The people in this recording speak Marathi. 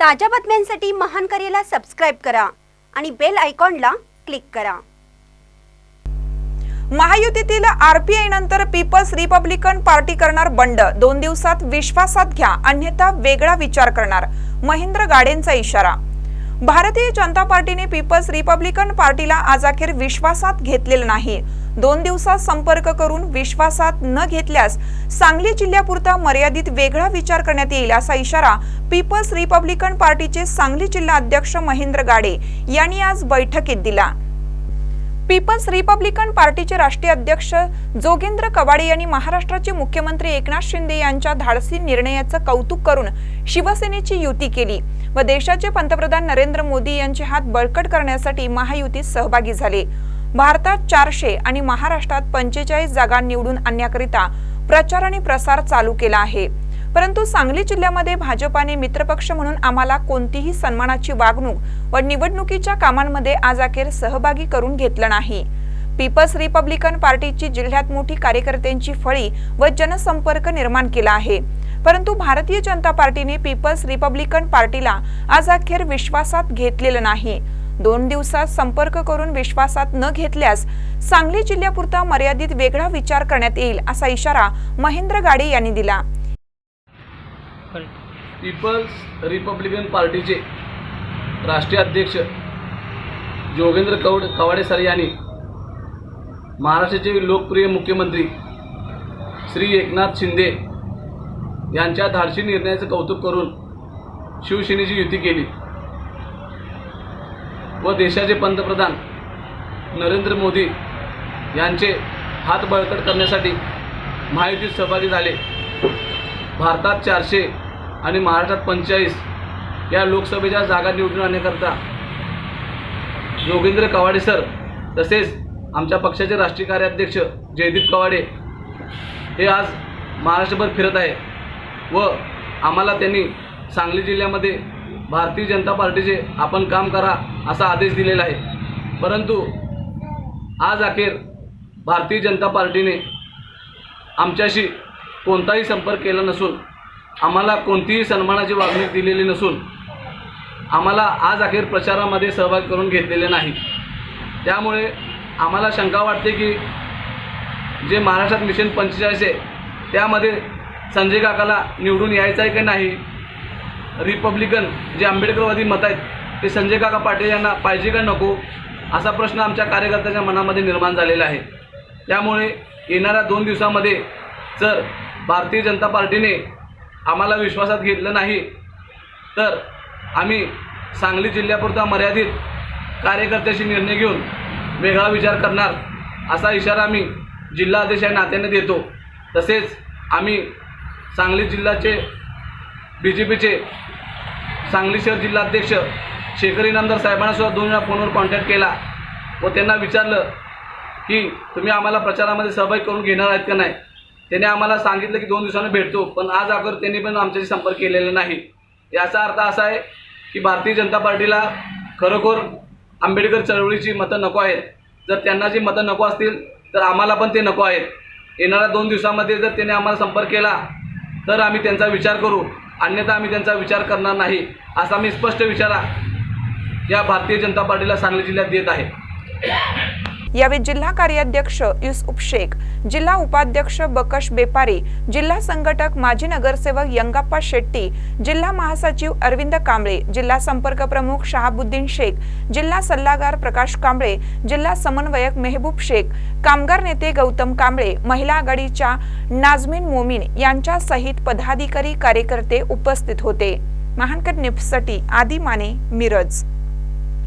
ताज्या बातम्यांसाठी महान करेला सबस्क्राईब करा आणि बेल आयकॉनला क्लिक करा. महायुतीतील आरपीआय नंतर पीपल्स रिपब्लिकन पार्टी करणार बंड. दोन दिवसात विश्वासात घ्या अन्यथा वेगळा विचार करणार. महेंद्र गाडेंचा इशारा. भारतीय जनता पार्टीने पीपल्स रिपब्लिकन पार्टीला आज अखेर विश्वासात घेतलेलं नाही. दोन दिवसात संपर्क करून विश्वासात न घेतल्यास सांगली जिल्ह्यापुरता मर्यादित वेगळा विचार करण्यात येईल असा इशारा पीपल्स रिपब्लिकन पार्टीचे सांगली जिल्हा अध्यक्ष महेंद्र गाडे यांनी आज बैठकीत दिला. पीपल्स रिपब्लिकन पार्टीचे राष्ट्रीय अध्यक्ष जोगेंद्र कवाडे यांनी महाराष्ट्राचे मुख्यमंत्री एकनाथ शिंदे यांच्या धाडसी निर्णयाचं कौतुक करून शिवसेनेची युती केली व देशाचे पंतप्रधान नरेंद्र मोदी यांचे हात बळकट करण्यासाठी महायुतीत सहभागी झाले. भारतात चारशे आणि महाराष्ट्रात पंचेचाळीस जागा निवडून आणण्याकरिता प्रचार आणि प्रसार चालू केला आहे. परंतु सांगली जिल्ह्यामध्ये भाजपाने मित्रपक्ष म्हणून आम्हाला कोणतीही सन्मानाची वागणूक व निवडणुकीच्या कामांमध्ये आज अखेर सहभागी करून घेतलं नाही. पीपल्स रिपब्लिकन पार्टीची जिल्ह्यात मोठी कार्यकर्त्यांची फळी व जनसंपर्क निर्माण केला आहे. परंतु भारतीय जनता पार्टीने पीपल्स रिपब्लिकन पार्टीला आज अखेर विश्वासात घेतलेलं नाही. दोन दिवसात संपर्क करून विश्वासात न घेतल्यास सांगली जिल्ह्यापुरता मर्यादित वेगळा विचार करण्यात येईल असा इशारा महेंद्र गाडे यांनी दिला. पीपल्स रिपब्लिकन पार्टीचे राष्ट्रीय अध्यक्ष जोगेंद्र कौड कवाडे सर यांनी महाराष्ट्राचे लोकप्रिय मुख्यमंत्री श्री एकनाथ शिंदे यांच्या धाडसी निर्णयाचं कौतुक करून शिवसेनेची युती केली. व देशाचे पंतप्रधान नरेंद्र मोदी यांचे हात बळकट करण्यासाठी महायुतीत सहभागी झाले. भारतात चारशे आणि महाराष्ट्रात पंचेचाळीस या लोकसभेच्या जागा निवडून आणण्याकरता योगेंद्र कवाडे सर तसेच आमच्या पक्षाचे राष्ट्रीय कार्याध्यक्ष जयदीप कवाडे हे आज महाराष्ट्रभर फिरत आहे व आम्हाला त्यांनी सांगली जिल्ह्यामध्ये भारतीय जनता पार्टीचे आपण काम करा असा आदेश दिलेला आहे. परंतु आज अखेर भारतीय जनता पार्टीने आमच्याशी कोणताही संपर्क केला नसून आम्हाला कोणतीही सन्मानाची वागणूक दिलेली नसून आम्हाला आज अखेर प्रचारामध्ये सहभाग करून घेतलेले नाही. त्यामुळे आम्हाला शंका वाटते की जे महाराष्ट्रात मिशन पंचेचाळीस आहे त्यामध्ये संजय काकाला निवडून यायचं आहे की नाही? रिपब्लिकन जे आंबेडकरवादी मत आहेत ते संजय काका पाटील यांना पाहिजे का नको असा प्रश्न आमच्या कार्यकर्त्यांच्या मनामध्ये निर्माण झालेला आहे. त्यामुळे येणाऱ्या दोन दिवसामध्ये जर भारतीय जनता पार्टीने आम्हाला विश्वासात घेतलं नाही. तर आम्ही सांगली जिल्ह्यापुरता मर्यादित कार्यकर्त्याशी निर्णय घेऊन वेगळा विचार करणार असा इशारा आम्ही जिल्हा अध्यक्ष या नात्याने देतो. तसेच आम्ही सांगली जिल्ह्याचे बी जे पीचे सांगली शहर जिल्हाध्यक्ष शेखर इनामदार साहेबांनासुद्धा दोन वेळा फोनवर कॉन्टॅक्ट केला व त्यांना विचारलं की तुम्ही आम्हाला प्रचारामध्ये सहभागी करून घेणार आहेत का नाही? त्याने आम्हाला सांगितलं की दोन दिवसांनी भेटतो पण आज अगर त्यांनी पण आमच्याशी संपर्क केलेला नाही. याचा अर्थ असा आहे की भारतीय जनता पार्टीला खरोखर आंबेडकर चळवळीची मतं नको आहेत. जर त्यांना जी मतं नको असतील तर आम्हाला पण ते नको आहेत. येणाऱ्या दोन दिवसामध्ये जर त्याने आम्हाला संपर्क केला तर आम्ही त्यांचा विचार करू. अन्यथा आम्ही त्यांचा विचार करणार नाही असा मी स्पष्ट विचारा या भारतीय जनता पार्टीला सांगली जिल्ह्यात देत आहे. यावेळी जिल्हा कार्याध्यक्ष युसुफ शेख जिल्हा उपाध्यक्ष बकश बेपारी जिल्हा संघटक माजी नगरसेवक यंगाप्पा शेट्टी जिल्हा महासचिव अरविंद कांबळे जिल्हा संपर्क प्रमुख शहाबुद्दीन शेख जिल्हा सल्लागार प्रकाश कांबळे जिल्हा समन्वयक मेहबूब शेख कामगार नेते गौतम कांबळे महिला आघाडीच्या नाजमीन मोमीन यांच्या सहित पदाधिकारी कार्यकर्ते उपस्थित होते. महानकर न्यूजसाठी आदी माने मिरज.